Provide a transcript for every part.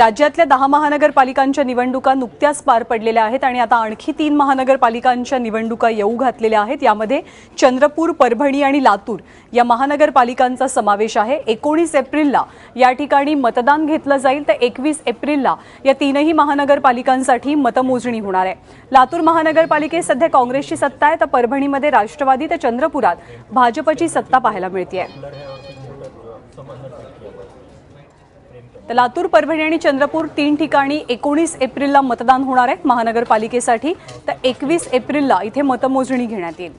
राज्यातल्या दहा महानगरपालिकांच्या निवडणुका नुकत्याच पार पडलेल्या आहेत आणि आता आणखी तीन महानगरपालिकांच्या निवडणुका येऊ घातलेल्या आहेत. यामध्ये चंद्रपूर परभणी आणि लातूर या महानगरपालिकांचा समावेश आहे. एकोणीस एप्रिलला या ठिकाणी मतदान घेतलं जाईल तर एकवीस एप्रिलला या तीनही महानगरपालिकांसाठी मतमोजणी होणार आहे. लातूर महानगरपालिकेत सध्या काँग्रेसची सत्ता आहे तर परभणीमध्ये राष्ट्रवादी तर चंद्रपुरात भाजपची सत्ता पाहायला मिळते तर लातूर परभणी आणि चंद्रपूर तीन ठिकाणी एकोणीस एप्रिलला मतदान होणार आहे महानगरपालिकेसाठी. तर एकवीस एप्रिलला इथे मतमोजणी घेण्यात येईल.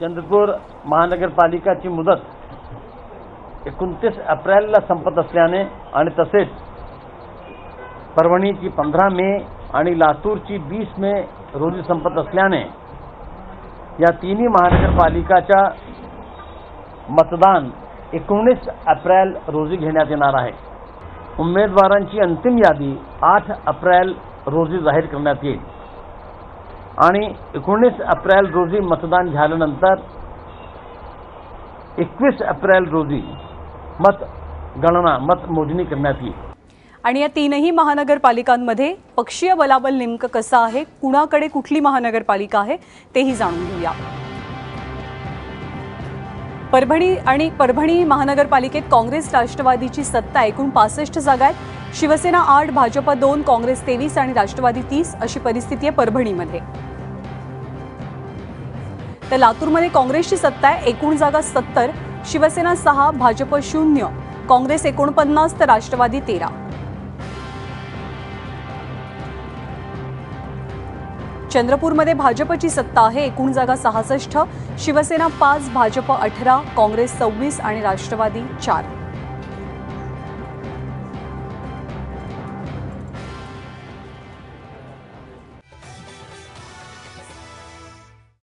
चंद्रपूर महानगरपालिकाची मुदत एकोणतीस एप्रिलला संपत असल्याने आणि तसेच परभणीची पंधरा मे आणि लातूरची वीस मे रोजी संपत असल्याने या तिन्ही महानगरपालिकाच्या मतदान एकोणीस एप्रिल रोजी घेण्यात येणार आहे. उमेदवारांची अंतिम यादी आठ एप्रिल रोजी जाहीर करण्यात येईल. आणि एकोणीस एप्रिल रोजी मतदान झाल्यानंतर एकवीस एप्रिल रोजी मत गणना मतमोजणी करण्यात येईल. आणि या तीनही महानगरपालिकांमध्ये पक्षीय बलाबल नेमकं कसं आहे? कुणाकडे कुठली महानगरपालिका आहे? तेही जाणून घेऊया. परभणी आणि परभणी महानगरपालिकेत काँग्रेस राष्ट्रवादीची सत्ता एकूण पासष्ट जागा आहेत. शिवसेना आठ भाजप दोन काँग्रेस तेवीस आणि राष्ट्रवादी तीस अशी परिस्थिती आहे परभणीमध्ये. तर लातूरमध्ये काँग्रेसची सत्ता आहे एकूण जागा सत्तर. शिवसेना सहा भाजप शून्य काँग्रेस एकोणपन्नास तर राष्ट्रवादी तेरा. चंद्रपूरमध्ये भाजपची सत्ता आहे एकूण जागा सहासष्ट शिवसेना पाच भाजप अठरा काँग्रेस सव्वीस आणि राष्ट्रवादी चार.